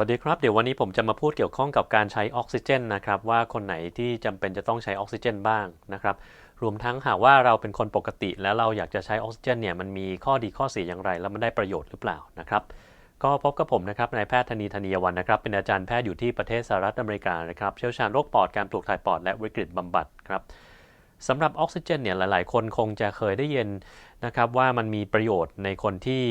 วัสดีครับ เดี๋ยววันนี้ผมจะมาพูดเกี่ยวข้องกับการใช้ออกซิเจนนะครับว่าคนไหนที่จำเป็นจะต้องใช้ออกซิเจนบ้างนะครับรวมทั้งหากว่าเราเป็นคนปกติ แล้วเราอยากจะใช้ออกซิเจนเนี่ยมันมีข้อดีข้อเสียอย่างไร แล้วมันได้ประโยชน์หรือเปล่านะครับก็พบกับผมนะครับนายแพทย์ธนีธนียวันนะครับเป็นอาจารย์แพทย์อยู่ที่ประเทศสหรัฐอเมริกานะครับเชี่ยวชาญโรคปอดการปลูกถ่ายปอดและวิกฤตบำบัดครับสำหรับออกซิเจนเนี่ยหลาย ๆ คนคงจะเคยได้ยินนะครับว่ามันมีประโยชน์ในคนที่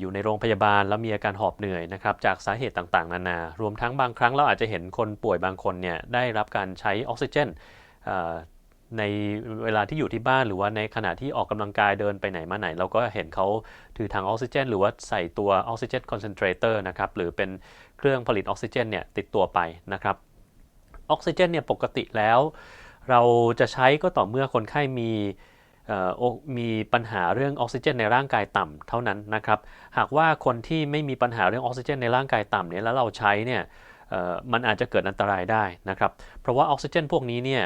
อยู่ในโรงพยาบาลแล้วมีอาการหอบเหนื่อยนะครับจากสาเหตุต่างๆ นานารวมทั้งบางครั้งเราอาจจะเห็นคนป่วยบางคนเนี่ยได้รับการใช้ออกซิเจนในเวลาที่อยู่ที่บ้านหรือว่าในขณะที่ออกกำลังกายเดินไปไหนมาไหน เราก็เห็นเขาถือถังออกซิเจน หรือว่าใส่ตัวออกซิเจนคอนเซนเทรเตอร์นะครับหรือเป็นเครื่องผลิตออกซิเจนเนี่ยติดตัวไปนะครับออกซิเจนเนี่ยปกติแล้ว เราจะใช้ก็ต่อเมื่อคนไข้มี มีปัญหาเรื่องออกซิเจนในร่างกายต่ำเท่านั้นนะครับ หากว่าคนที่ไม่มีปัญหาเรื่องออกซิเจนในร่างกายต่ำเนี่ยแล้วเราใช้เนี่ยมันอาจจะเกิดอันตรายได้นะครับ เพราะว่าออกซิเจนพวกนี้เนี่ย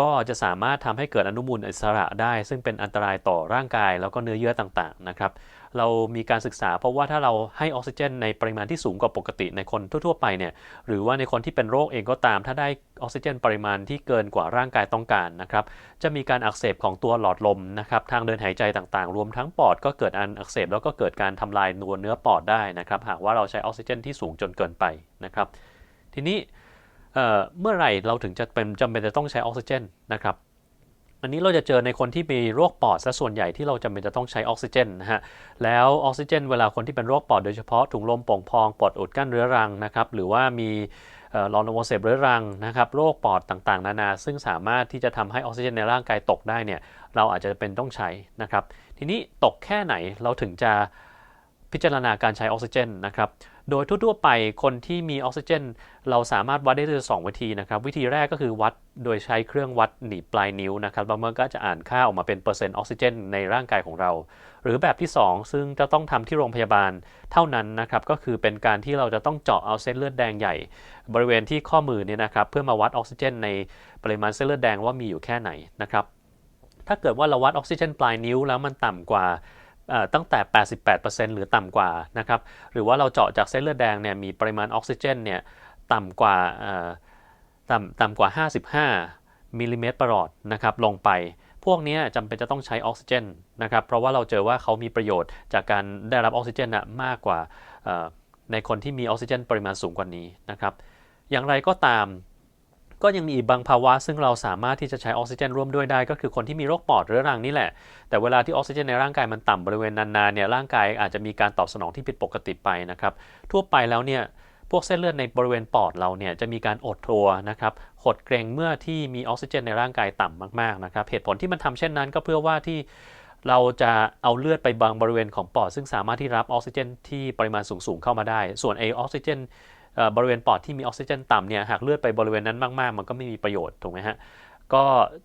ก็จะสามารถทำให้เกิดอนุมูลอิสระได้ ซึ่งเป็นอันตรายต่อร่างกายแล้วก็เนื้อเยื่อต่างๆนะครับ เรามีการศึกษา เพราะว่าถ้าเราให้ออกซิเจน ในปริมาณที่สูงกว่าปกติในคนทั่วๆไปเนี่ยหรือว่าในคนที่เป็นโรคเองก็ตาม ถ้าได้ออกซิเจน ปริมาณที่เกินกว่าร่างกายต้องการนะครับจะมีการอักเสบของตัวหลอดลมนะครับทางเดินหายใจต่างๆ รวมทั้งปอดก็เกิดอันอักเสบแล้วก็เกิดการทำลายนัวเนื้อปอดได้นะครับหากว่าเราใช้ออกซิเจน ที่สูงจนเกินไปนะครับทีนี้เมื่อไหร่เราถึงจะเป็นจำเป็นจะต้องใช้ออกซิเจนนะครับ อันนี้เราจะเจอในคนที่มีโรคปอดซะส่วนใหญ่ที่เราจำเป็นจะต้องใช้ออกซิเจนนะฮะ แล้วออกซิเจน เวลาคนที่เป็นโรคปอดโดยเฉพาะถุงลมโป่งพองปอดอุดกั้นเรื้อรังนะครับ หรือว่ามีหลอดลมอักเสบเรื้อรังนะครับโรคปอดต่างๆ นานา ซึ่งสามารถที่จะทำให้ออกซิเจนในร่างกายตกได้เนี่ยเราอาจจะเป็นต้องใช้นะครับ ทีนี้ตกแค่ไหนเราถึงจะ พิจารณาการใช้ออกซิเจนนะครับโดยทั่วๆไปคนที่มีออกซิเจน เราสามารถวัดได้ด้วยสองวิธีนะครับ วิธีแรกก็คือวัดโดยใช้เครื่องวัดหนีบปลายนิ้วนะครับบางเมื่อก็จะอ่านค่าออกมาเป็นเปอร์เซ็นต์ออกซิเจนในร่างกายของเรา หรือแบบที่ 2 ซึ่งจะต้องทำที่โรงพยาบาลเท่านั้นนะครับ ก็คือเป็นการที่เราจะต้องเจาะเอาเส้นเลือดแดงใหญ่ บริเวณที่ข้อมือเนี่ยนะครับ เพื่อมาวัดออกซิเจน ในปริมาณเส้นเลือดแดงว่ามีอยู่แค่ไหนนะครับถ้าเกิดว่าเราวัดออกซิเจนปลายนิ้วแล้วมันต่ำกว่า ตั้งแต่ 88%หรือต่ำกว่านะครับหรือว่าเราเจาะจากเส้นเลือดแดงเนี่ยมีปริมาณออกซิเจนเนี่ยต่ำกว่าต่ำต่ำกว่า 55มิลลิเมตรประหลอดนะครับลงไป พวกนี้จำเป็นจะต้องใช้ออกซิเจนนะครับเพราะว่าเราเจอว่าเขามีประโยชน์จากการได้รับออกซิเจนมากกว่าในคนที่มีออกซิเจนปริมาณสูงกว่านี้นะครับอย่างไรก็ตาม ก็ยังมีอีกบางภาวะซึ่งเราสามารถที่จะใช้ออกซิเจนร่วมด้วยได้ ก็คือคนที่มีโรคปอดเรื้อรังนี่แหละ แต่เวลาที่ออกซิเจนในร่างกายมันต่ำบริเวณนานๆเนี่ยร่างกายอาจจะมีการตอบสนองที่ผิดปกติไปนะครับทั่วไปแล้วเนี่ยพวกเส้นเลือดในบริเวณปอดเราเนี่ยจะมีการอดตัวนะครับหดเกรงเมื่อที่มีออกซิเจนในร่างกายต่ำมากๆนะครับเหตุผลที่มันทำเช่นนั้นก็เพื่อว่าที่เราจะเอาเลือดไปบางบริเวณของปอด ซึ่งสามารถที่รับออกซิเจนที่ปริมาณสูงๆเข้ามาได้ ส่วนไอออกซิเจน บริเวณปอดที่มีออกซิเจนต่ำเนี่ยหากเลือดไปบริเวณนั้นมากๆ มันก็ไม่มีประโยชน์ถูกไหมฮะก็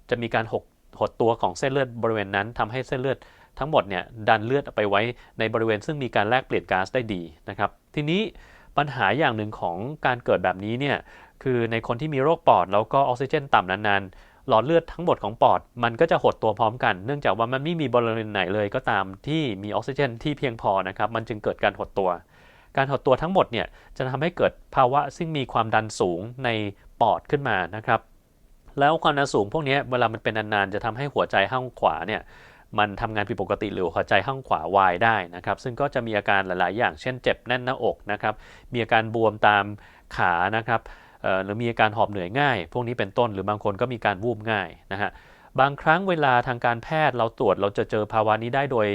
จะมีการหดหดตัวของเส้นเลือดบริเวณนั้นทำให้เส้นเลือดทั้งหมดเนี่ยดันเลือดไปไว้ในบริเวณ ซึ่งมีการแลกเปลี่ยนก๊าซได้ดีนะครับทีนี้ปัญหาอย่างหนึ่งของการเกิดแบบนี้เนี่ยคือในคนที่มีโรคปอดแล้วก็ออกซิเจนต่ำนานๆ หลอดเลือดทั้งหมดของปอด มันก็จะหดตัวพร้อมกัน เนื่องจากว่ามันไม่มีบริเวณไหนเลยก็ตามที่มีออกซิเจนที่เพียงพอนะครับมันจึงเกิดการหดตัว การหดตัวทั้งหมดเนี่ยจะทำให้เกิดภาวะซึ่งมีความดันสูงในปอดขึ้นมานะครับ แล้วความดันสูงพวกนี้เวลามันเป็นนานๆจะทำให้หัวใจข้างขวาเนี่ยมันทำงานผิดปกติหรือหัวใจข้างขวาวายได้นะครับ ซึ่งก็จะมีอาการหลาย ๆ อย่าง เช่นเจ็บแน่นหน้าอกนะครับมีอาการบวมตามขานะครับหรือมีอาการหอบเหนื่อยง่าย พวกนี้เป็นต้นหรือบางคนก็มีการวูบง่ายนะฮะ บางครั้งเวลาทางการแพทย์เราตรวจเราจะเจอภาวะนี้ได้โดย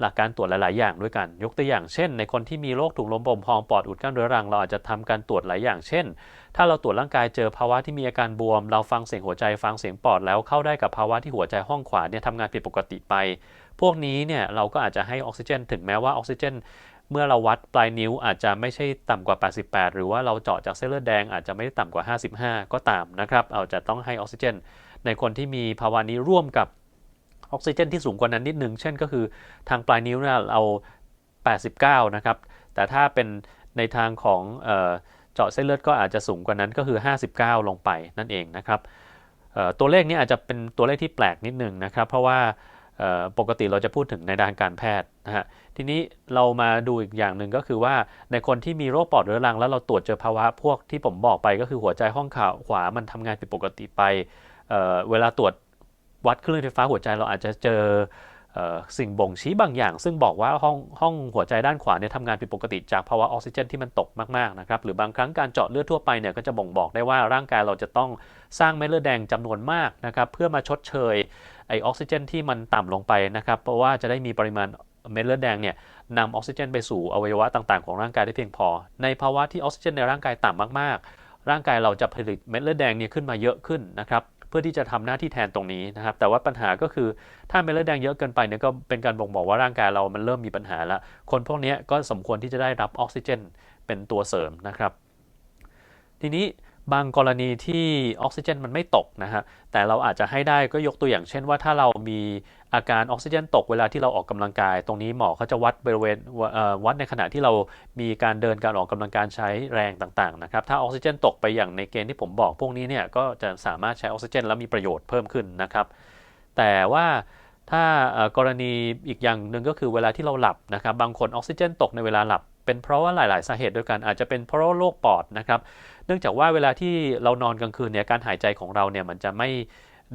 หลักการตรวจหลาย ๆ อย่างด้วยกัน ยกตัวอย่างเช่น ในคนที่มีโรคถุงลมโป่งพองปอดอุดกั้นเรื้อรัง เราอาจจะทำการตรวจหลายอย่างเช่น ถ้าเราตรวจร่างกายเจอภาวะที่มีอาการบวม เราฟังเสียงหัวใจฟังเสียงปอดแล้วเข้าได้กับภาวะที่หัวใจห้องขวาเนี่ยทำงานผิดปกติไป พวกนี้เนี่ยเราก็อาจจะให้ออกซิเจน ถึงแม้ว่าออกซิเจนเมื่อเราวัดปลายนิ้วอาจจะไม่ใช่ต่ำกว่า 88 หรือว่าเราเจาะจากเส้นเลือดแดงอาจจะไม่ได้ต่ำกว่า 55 ก็ตามนะครับ เราจะต้องให้ออกซิเจน ในคนที่มีภาวะนี้ร่วมกับออกซิเจนที่สูงกว่านั้นนิดนึง เช่นก็คือทางปลายนิ้วเนี่ยเรา89 นะครับ แต่ถ้าเป็นในทางของเจาะเส้นเลือดก็อาจจะสูงกว่านั้นก็คือ 59 ลงไปนั่นเองนะครับตัวเลขนี้อาจจะเป็นตัวเลขที่แปลกนิดนึงนะครับ เพราะว่าปกติเราจะพูดถึงในด้านการแพทย์นะฮะทีนี้เรามาดูอีกอย่างหนึ่งก็คือว่าในคนที่มีโรคปอดเรื้อรัง แล้วเราตรวจเจอภาวะพวกที่ผมบอกไปก็คือหัวใจห้องขาขวามันทำงานผิดปกติไป เเวลาตรวจวัดคลื่นไฟฟ้าหัวใจเราอาจจะเจอสิ่งบ่งชี้บางอย่าง ซึ่งบอกว่าห้องห้องหัวใจด้านขวาเนี่ยทำงานผิดปกติจากภาวะออกซิเจนที่มันตกมากๆนะครับหรือบางครั้งการเจาะเลือดทั่วไปเนี่ยก็จะบ่งบอกได้ว่าร่างกายเราจะต้องสร้างเม็ดเลือดแดงจำนวนมากนะครับเพื่อมาชดเชยไอออกซิเจนที่มันต่ำลงไปนะครับเพราะว่าจะได้มีปริมาณเม็ดเลือดแดงเนี่ยนำออกซิเจนไปสู่อวัยวะต่างๆของร่างกายได้เพียงพอ ในภาวะที่ออกซิเจนในร่างกายต่ำมากๆ ร่างกายเราจะผลิตเม็ดเลือดแดงเนี่ยขึ้นมาเยอะขึ้นนะครับ พื่อที่จะทำหน้าที่แทนตรงนี้นะครับ แต่ว่าปัญหาก็คือถ้าเม็ดเลือดแดงเยอะเกินไปเนี่ยก็เป็นการบ่งบอกว่าร่างกายเรามันเริ่มมีปัญหาละคนพวกนี้ก็สมควรที่จะได้รับออกซิเจน เป็นตัวเสริมนะครับ ทีนี้ บางกรณีที่ออกซิเจนมันไม่ตกนะฮะ แต่เราอาจจะให้ได้ก็ยกตัวอย่างเช่นว่าถ้าเรามีอาการออกซิเจนตกเวลาที่เราออกกำลังกาย ตรงนี้หมอเขาจะวัดบริเวณวัดในขณะที่เรามีการเดินการออกกำลังกายใช้แรงต่างๆนะครับ ถ้าออกซิเจนตกไปอย่างในเกณฑ์ที่ผมบอกพวกนี้เนี่ยก็จะสามารถใช้ออกซิเจนแล้วมีประโยชน์เพิ่มขึ้นนะครับ แต่ว่าถ้ากรณีอีกอย่างหนึ่งก็คือเวลาที่เราหลับนะครับ บางคนออกซิเจนตกในเวลาหลับ เป็นเพราะว่าหลาย ๆ สาเหตุด้วยกันอาจจะเป็นเพราะโรคปอดนะครับ เนื่องจากว่าเวลาที่เรานอนกลางคืนเนี่ยการหายใจของเราเนี่ยมันจะไม่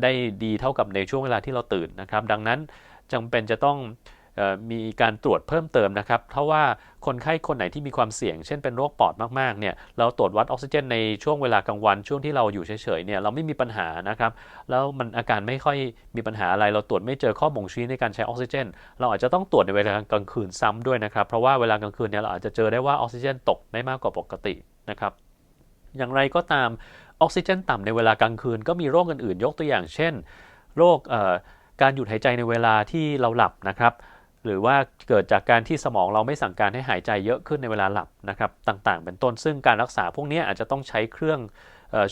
ได้ดีเท่ากับในช่วงเวลาที่เราตื่นนะครับ ดังนั้นจำเป็นจะต้อง มีการตรวจเพิ่มเติมนะครับเพราะว่าคนไข้คนไหนที่มีความเสี่ยง เช่นเป็นโรคปอดมากๆเนี่ยเราตรวจวัดออกซิเจนในช่วงเวลากลางวันช่วงที่เราอยู่เฉยๆเนี่ยเราไม่มีปัญหานะครับแล้วมันอาการไม่ค่อยมีปัญหาอะไร เราตรวจไม่เจอข้อบ่งชี้ในการใช้ออกซิเจน เราอาจจะต้องตรวจในเวลากลางคืนซ้ำด้วยนะครับเพราะว่าเวลากลางคืนเนี่ยเราอาจจะเจอได้ว่าออกซิเจนตกได้มากกว่าปกตินะครับอย่างไรก็ตามออกซิเจนต่ำในเวลากลางคืนก็มีโรคอื่นๆ ยกตัวอย่างเช่น โรคการหยุดหายใจในเวลาที่เราหลับนะครับ หรือว่าเกิดจากการที่สมองเราไม่สั่งการให้หายใจเยอะขึ้นในเวลาหลับนะครับต่างๆ เป็นต้นซึ่งการรักษาพวกนี้อาจจะต้องใช้เครื่อง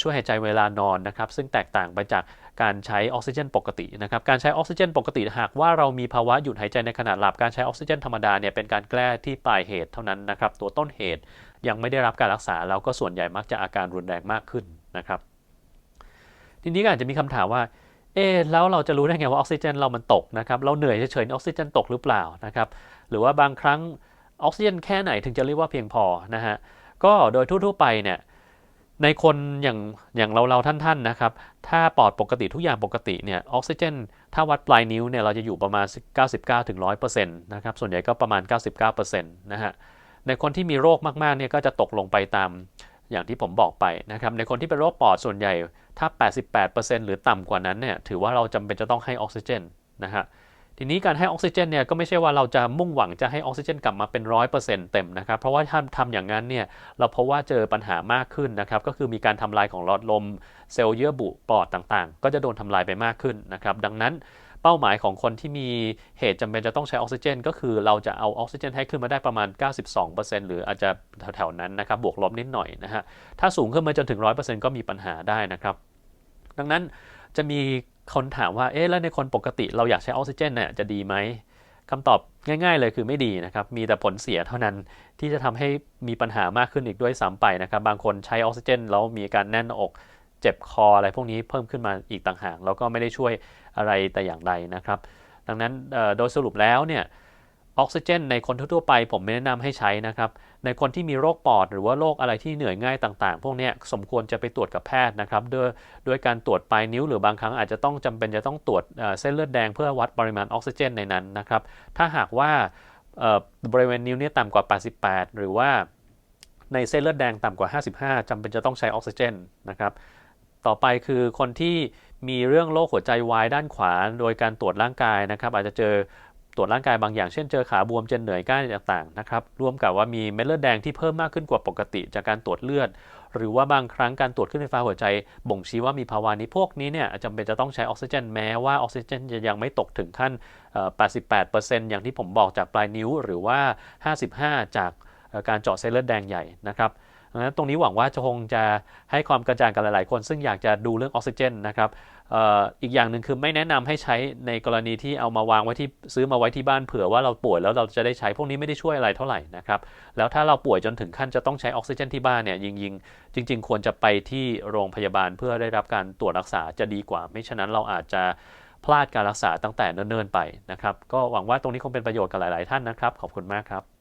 ช่วยหายใจเวลานอนนะครับซึ่งแตกต่างไปจากการใช้ออกซิเจน ปกตินะครับการใช้ออกซิเจน ปกติหากว่าเรามีภาวะหยุดหายใจในขณะหลับการใช้ออกซิเจนธรรมดาเนี่ยเป็นการแก้ที่ปลายเหตุเท่านั้นนะครับตัวต้นเหตุยังไม่ได้รับการรักษาแล้วก็ส่วนใหญ่มักจะอาการรุนแรงมากขึ้นนะครับทีนี้ก็อาจจะมีคำถามว่า เอ๊แล้วเราจะรู้ได้ไงว่าออกซิเจนเรามันตกนะครับเราเหนื่อยเฉยๆออกซิเจนตกหรือเปล่านะครับหรือว่าบางครั้งออกซิเจนแค่ไหนถึงจะเรียกว่าเพียงพอนะฮะก็โดยทั่วๆไปเนี่ยในคนอย่างอย่างเราเราท่านๆนะครับ ถ้าปอดปกติทุกอย่างปกติเนี่ยออกซิเจน ถ้าวัดปลายนิ้วเนี่ยเราจะอยู่ประมาณ 99-100%นะครับส่วนใหญ่ก็ประมาณ 99%นะฮะในคนที่มีโรคมากๆเนี่ยก็จะตกลงไปตามอย่างที่ผมบอกไปนะครับในคนที่เป็นโรคปอดส่วนใหญ่ ถ้า 88%หรือต่ำกว่านั้นเนี่ยถือว่าเราจำเป็นจะต้องให้ออกซิเจนนะฮะทีนี้การให้ออกซิเจนเนี่ยก็ไม่ใช่ว่าเราจะมุ่งหวังจะให้ออกซิเจนกลับมาเป็น 100%เต็มนะครับ เพราะว่าถ้าทำอย่างนั้นเนี่ยเราเพบว่าเจอปัญหามากขึ้นนะครับ ก็คือมีการทำลายของหลอดลม เซลล์เยื่อบุปอดต่างๆ ก็จะโดนทำลายไปมากขึ้นนะครับ ดังนั้นเป้าหมายของคนที่มีเหตุจำเป็นจะต้องใช้ออกซิเจน ก็คือเราจะเอาออกซิเจนให้ขึ้นมาได้ประมาณ 92%หรืออาจจะแถวๆนั้นนะครับบวกลบนิดหน่อยนะฮะถ้าสูงขึ้นมาจนถึง 100%ก็มีปัญหาได้นะครับ ดังนั้นจะมีคนถามว่า เอ๊ะ แล้วในคนปกติเราอยากใช้ออกซิเจนเนี่ยจะดีไหมคำตอบง่าย ๆ เลยคือไม่ดีนะครับ มีแต่ผลเสียเท่านั้นที่จะทำให้มีปัญหามากขึ้นอีกด้วยซ้ำไปนะครับ บางคนใช้ออกซิเจนแล้วมีการแน่นอก เจ็บคออะไรพวกนี้เพิ่มขึ้นมาอีกต่างหาก แล้วก็ไม่ได้ช่วยอะไรแต่อย่างใดนะครับ ดังนั้นโดยสรุปแล้วเนี่ย ออกซิเจน ในคนทั่วไปผมไม่แนะนำให้ใช้นะครับ ในคนที่มีโรคปอดหรือว่าโรคอะไรที่เหนื่อยง่ายต่างๆ พวกนี้สมควรจะไปตรวจกับแพทย์นะครับด้วยด้วยการตรวจปลายนิ้วหรือบางครั้งอาจจะต้องจำเป็นจะต้องตรวจเส้นเลือดแดงเพื่อวัดปริมาณออกซิเจนในนั้นนะครับ ถ้าหากว่าบริเวณนิ้วนี้ต่ำกว่า 88 หรือว่าในเส้นเลือดแดงต่ำกว่า 55จำเป็นจะต้องใช้ออกซิเจนนะครับ ต่อไปคือคนที่มีเรื่องโรคหัวใจวายด้านขวา โดยการตรวจร่างกายนะครับ อาจจะเจอ ตรวจร่างกายบางอย่าง เช่นเจอขาบวมเจนเหนื่อยก้านต่างๆนะครับรวมกับว่ามีเม็ดเลือดแดงที่เพิ่มมากขึ้นกว่าปกติจากการตรวจเลือด หรือว่าบางครั้งการตรวจขึ้นไฟฟ้าหัวใจ บ่งชี้ว่ามีภาวะนี้พวกนี้เนี่ยจำเป็นจะต้องใช้ออกซิเจนแม้ว่าออกซิเจนจะยังไม่ตกถึงขั้น 88%อย่างที่ผมบอกจากปลายนิ้วหรือว่า 55 จากการเจาะเส้นเลือดแดงใหญ่นะครับดังนั้นตรงนี้หวังว่าจะคงจะให้ความกระจ่างกับหลายๆ คน ซึ่งอยากจะดูเรื่องออกซิเจนนะครับ อีกอย่างหนึ่งคือไม่แนะนำให้ใช้ในกรณีที่เอามาวางไว้ที่ซื้อมาไว้ที่บ้านเผื่อว่าเราป่วยแล้วเราจะได้ใช้พวกนี้ไม่ได้ช่วยอะไรเท่าไหร่นะครับแล้วถ้าเราป่วยจนถึงขั้นจะต้องใช้ออกซิเจนที่บ้านเนี่ยยิงๆจริง ๆ ควรจะไปที่โรงพยาบาลเพื่อได้รับการตรวจรักษาจะดีกว่า ไม่ฉะนั้นเราอาจจะพลาดการรักษาตั้งแต่เนิ่นๆไปนะครับก็หวังว่าตรงนี้คงเป็นประโยชน์กับหลาย ๆ ท่านนะครับ ขอบคุณมากครับ